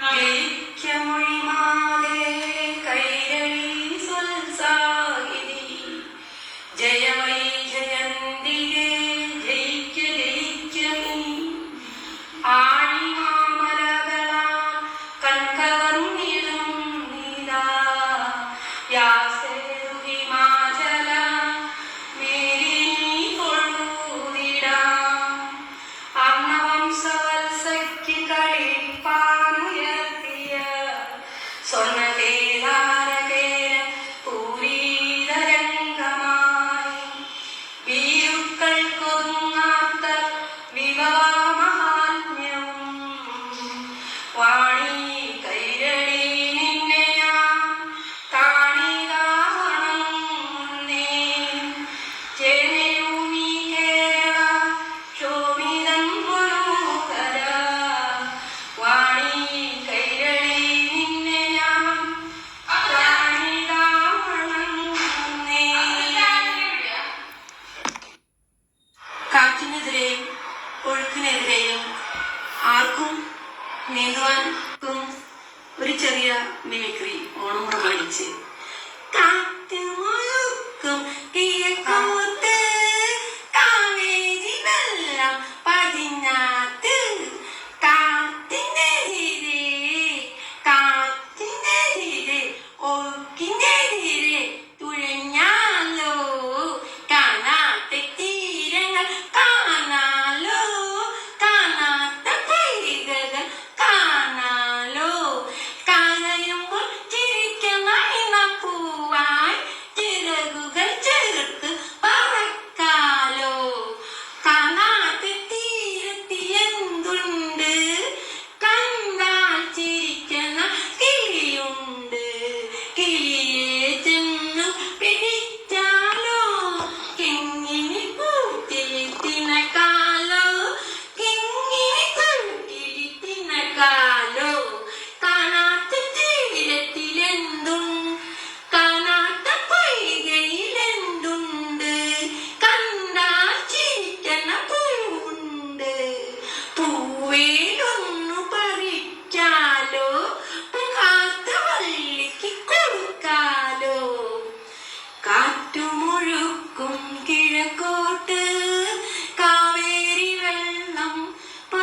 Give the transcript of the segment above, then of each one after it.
Amen. I. ഒഴുക്കിനെതിരെയും ആർക്കും നീന്തുവാനും ഒരു ചെറിയ മിമിക്രി ഓണം പ്രമാണിച്ച്. കാറ്റ്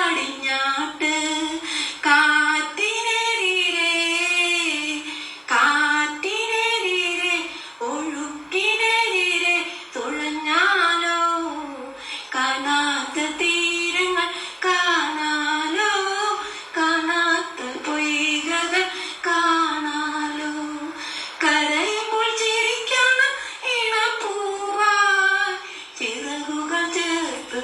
കാടിഞ്ഞാട്ട് കാത്തിനെതിരെ കാത്തിനെതിരെ ഒഴുക്കിനെതിരെ തുഴഞ്ഞാലോ? കാണാത്ത തീരങ്ങൾ കാണാലോ? കാണാത്ത പൊയ്കകൾ കാണാലോ? കരയുമ്പോൾ ചിരിക്കണം ഇണപ്പൂവാ ചിറകുകൾ ചേർത്ത്